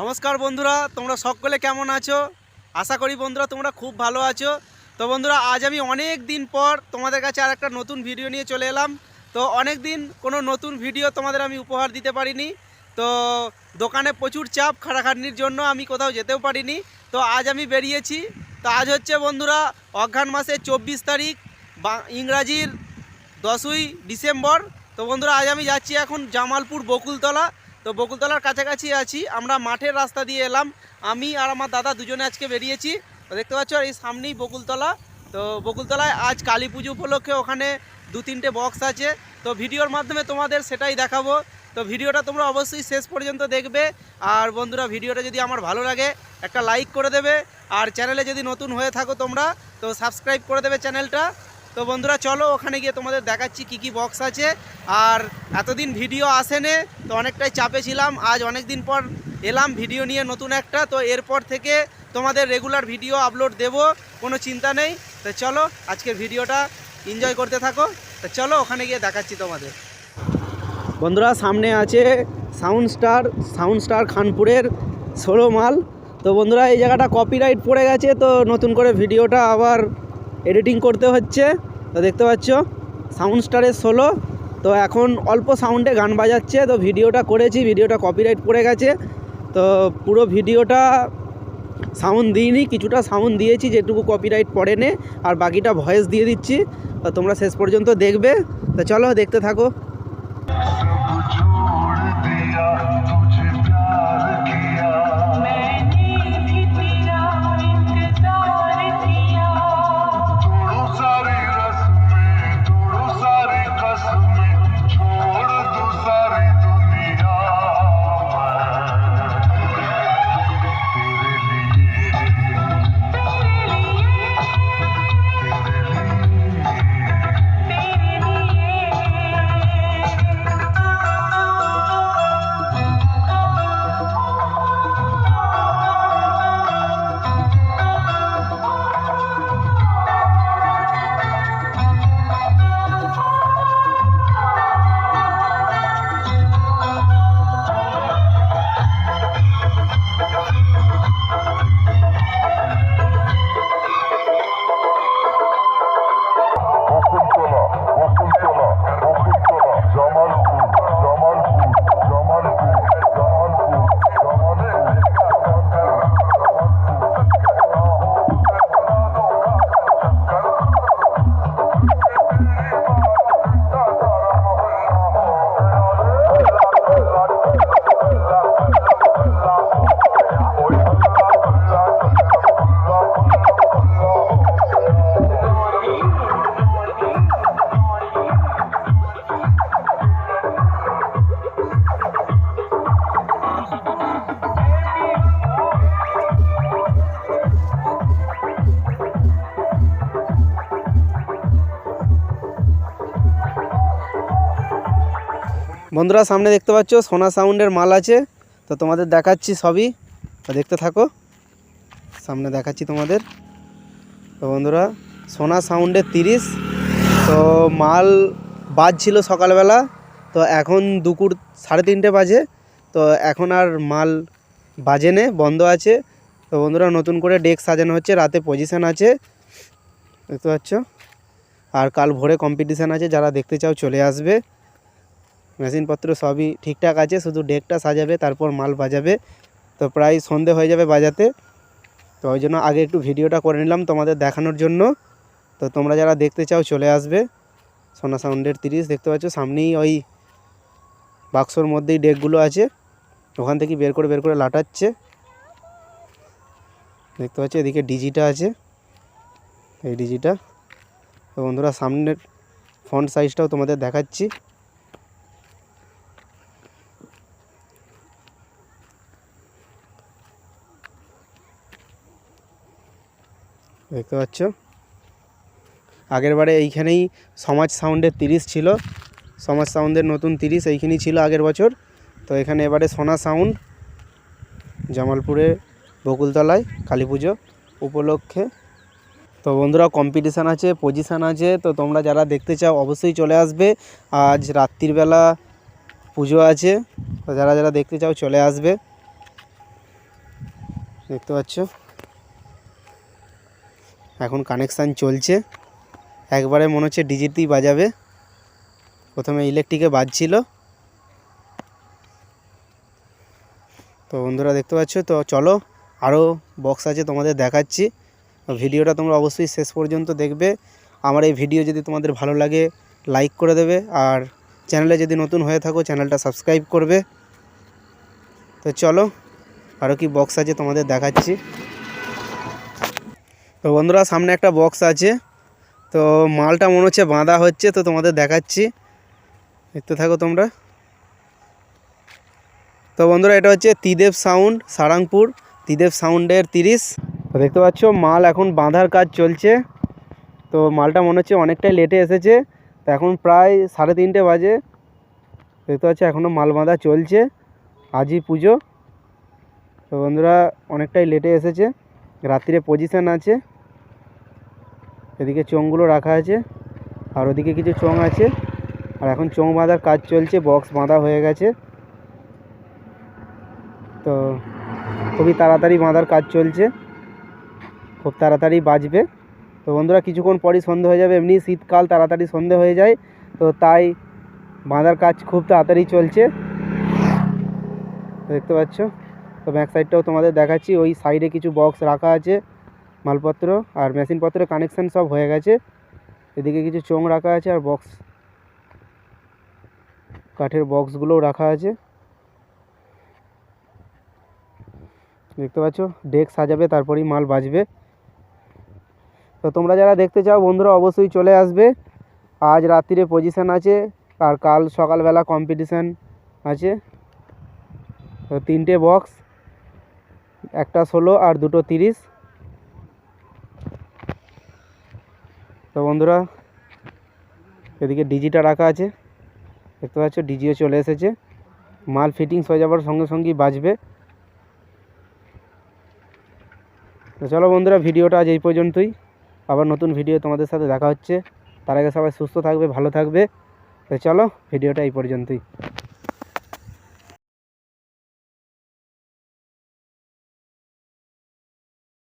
নমস্কার বন্ধুরা, তোমরা সকলে কেমন আছো? আশা করি বন্ধুরা তোমরা খুব ভালো আছো। তো বন্ধুরা, আজ আমি অনেক দিন পর তোমাদের কাছে আর একটা নতুন ভিডিও নিয়ে চলে এলাম। তো অনেক দিন কোনো নতুন ভিডিও তোমাদের আমি উপহার দিতে পারিনি। তো দোকানে প্রচুর চাপ খাটাখাটনির জন্য আমি কোথাও যেতেও পারিনি। তো আজ আমি বেরিয়েছি। তো আজ হচ্ছে বন্ধুরা, অঘ্রাণ মাসের চব্বিশ তারিখ, বা ইংরাজির দশই ডিসেম্বর। তো বন্ধুরা, আজ আমি যাচ্ছি এখন জামালপুর বকুলতলা। তো বকুলতলার কাছাকাছি আছি, আমরা মাঠের রাস্তা দিয়ে এলাম। আমি আর আমার দাদা দুজনে আজকে বেরিয়েছি। তো দেখতে পাচ্ছ, এই সামনেই বকুলতলা। তো বকুলতলায় আজ কালী পুজো উপলক্ষে ওখানে দু তিনটে বক্স আছে। তো ভিডিওর মাধ্যমে তোমাদের সেটাই দেখাবো। তো ভিডিওটা তোমরা অবশ্যই শেষ পর্যন্ত দেখবে। আর বন্ধুরা, ভিডিওটা যদি আমার ভালো লাগে, একটা লাইক করে দেবে। আর চ্যানেলে যদি নতুন হয়ে থাকো তোমরা, তো সাবস্ক্রাইব করে দেবে চ্যানেলটা তো বন্ধুরা, চলো ওখানে গিয়ে তোমাদের দেখাচ্ছি কি কি বক্স আছে। আর এতদিন ভিডিও আসেনে, তো অনেকটাই চাপে ছিলাম। আজ অনেক দিন পর এলাম ভিডিও নিয়ে নতুন একটা। তো এরপর থেকে তোমাদের রেগুলার ভিডিও আপলোড দেব, কোনো চিন্তা নেই। তো চলো, আজকের ভিডিওটা এনজয় করতে থাকো। তো চলো, ওখানে গিয়ে দেখাচ্ছি তোমাদের। বন্ধুরা, সামনে আছে সাউন্ড স্টার সাউন্ড স্টার খানপুরের ষোলো মাল। তো বন্ধুরা, এই জায়গাটা কপিরাইট পড়ে গেছে, তো নতুন করে ভিডিওটা আবার এডিটিং করতে হচ্ছে। তো দেখতে পাচ্ছ, সাউন্ড স্টারের ষোলো তো এখন অল্প সাউন্ডে গান বাজাচ্ছে। তো ভিডিওটা করেছি, ভিডিওটা কপিরাইট পড়ে গেছে। তো পুরো ভিডিওটা সাউন্ড দিইনি, কিছুটা সাউন্ড দিয়েছি, যেটুকু কপিরাইট পড়ে নে আর বাকিটা ভয়েস দিয়ে দিচ্ছি। তো তোমরা শেষ পর্যন্ত দেখবে। তো চলো দেখতে থাকো। বন্ধুরা সামনে দেখতে পাচ্ছ, সোনা সাউন্ডের মাল আছে। তো তোমাদের দেখাচ্ছি সবই। তো দেখতে থাকো। সামনে দেখাচ্ছি তোমাদের। তো বন্ধুরা, সোনা সাউন্ডের তিরিশ। তো মাল বাজছিল সকালবেলা। তো এখন দুপুর সাড়ে তিনটে বাজে। তো এখন আর মাল বাজে নে, বন্ধ আছে। তো বন্ধুরা, নতুন করে ডেক সাজানো হচ্ছে, রাতে পজিশন আছে। দেখতে পাচ্ছ? আর কাল ভোরে কম্পিটিশান আছে, যারা দেখতে চাও চলে আসবে। মেশিনপত্র সবই ঠিকঠাক আছে, শুধু ডেকটা সাজাবে, তারপর মাল বাজাবে। তো প্রায় সন্ধে হয়ে যাবে বাজাতে। তো ওই জন্য আগে একটু ভিডিওটা করে নিলাম তোমাদের দেখানোর জন্য। তো তোমরা যারা দেখতে চাও চলে আসবে। সোনা সাউন্ডের তিরিশ, দেখতে পাচ্ছ সামনেই ওই বাক্সর মধ্যেই ডেকগুলো আছে। ওখান থেকে বের করে বের করে লাটাচ্ছে। দেখতে পাচ্ছ এদিকে ডিজিটা আছে, এই ডিজিটা। তো বন্ধুরা সামনের ফ্রন্ট সাইজটাও তোমাদের দেখাচ্ছি। দেখতে পাচ্ছ? আগের বারে এইখানেই সমাজ সাউন্ডের তিরিশ ছিল। সমাজ সাউন্ডের নতুন তিরিশ এইখানেই ছিল আগের বছর। তো এখানে এবারে সোনা সাউন্ড, জামালপুরে বকুলতলায় কালী পুজো উপলক্ষে। তো বন্ধুরা কম্পিটিশান আছে পজিশান আছে, তো তোমরা যারা দেখতে চাও অবশ্যই চলে আসবে। আজ রাত্রিবেলা পুজো আছে, তো যারা যারা দেখতে চাও চলে আসবে। দেখতে পাচ্ছ? এখন কানেকশান চলছে। একবারে মনে হচ্ছে ডিজিটেই বাজাবে। প্রথমে ইলেকট্রিকে বাজছিল। তো বন্ধুরা দেখতে পাচ্ছ? তো চলো আরও বক্স আছে তোমাদের দেখাচ্ছি। ভিডিওটা তোমরা অবশ্যই শেষ পর্যন্ত দেখবে। আমার এই ভিডিও যদি তোমাদের ভালো লাগে লাইক করে দেবে। আর চ্যানেলে যদি নতুন হয়ে থাকো চ্যানেলটা সাবস্ক্রাইব করবে। তো চলো আরও কি বক্স আছে তোমাদের দেখাচ্ছি। তো বন্ধুরা, সামনে একটা বক্স আছে। তো মালটা মনে হচ্ছে বাঁধা হচ্ছে, তো তোমাদের দেখাচ্ছি। দেখতে থাকো তোমরা। তো বন্ধুরা, এটা হচ্ছে তিদেব সাউন্ড সারাংপুর তিদেব সাউন্ডের তিরিশ। তো দেখতে পাচ্ছ, মাল এখন বাঁধার কাজ চলছে। তো মালটা মনে হচ্ছে অনেকটাই লেটে এসেছে। তো এখন প্রায় সাড়ে তিনটে বাজে। দেখতে পাচ্ছ এখনও মাল বাঁধা চলছে। আজই পুজো। তো বন্ধুরা, অনেকটাই লেটে এসেছে। রাত্রিরে পজিশন আছে। এদিকে চোঙগুলো রাখা আছে, আর ওদিকে কিছু চোঙ আছে। আর এখন চোঙ বাঁধার কাজ চলছে, বক্স বাঁধা হয়ে গেছে। তো খুবই তাড়াতাড়ি বাঁধার কাজ চলছে। খুব তাড়াতাড়ি বাজবে। তো বন্ধুরা, কিছুক্ষণ পরই সন্ধে হয়ে যাবে, এমনি শীতকাল, তাড়াতাড়ি সন্ধে হয়ে যায়। তো তাই বাঁধার কাজ খুব তাড়াতাড়ি চলছে। দেখতে পাচ্ছ, তো ব্যাক সাইডটাও তোমাদের দেখাচ্ছি, ওই সাইডে কিছু বক্স রাখা আছে। মালপত্র আর মেশিনপত্রের কানেকশান সব হয়ে গেছে। এদিকে কিছু চোঙ রাখা আছে আর বক্স কাঠের বক্সগুলোও রাখা আছে। দেখতে পাচ্ছ? ডেক সাজাবে, তারপরেই মাল বাজবে। তো তোমরা যারা দেখতে চাও, বন্ধুরা অবশ্যই চলে আসবে। আজ রাত্রিরে পজিশন আছে আর কাল সকালবেলা কম্পিটিশান আছে। তো তিনটে বক্স একটা ষোলো আর দুটো তিরিশ। তো বন্ধুরা, এদিকে ডিজিটা রাখা আছে। দেখতে পাচ্ছ, ডিজিও চলে এসেছে। মাল ফিটিংস হয়ে যাবার সঙ্গে সঙ্গেই বাজবে। তো চলো বন্ধুরা, ভিডিওটা আজ এই পর্যন্তই। আবার নতুন ভিডিও তোমাদের সাথে দেখা হচ্ছে। তার আগে সবাই সুস্থ থাকবে, ভালো থাকবে। তো চলো, ভিডিওটা এই পর্যন্তই।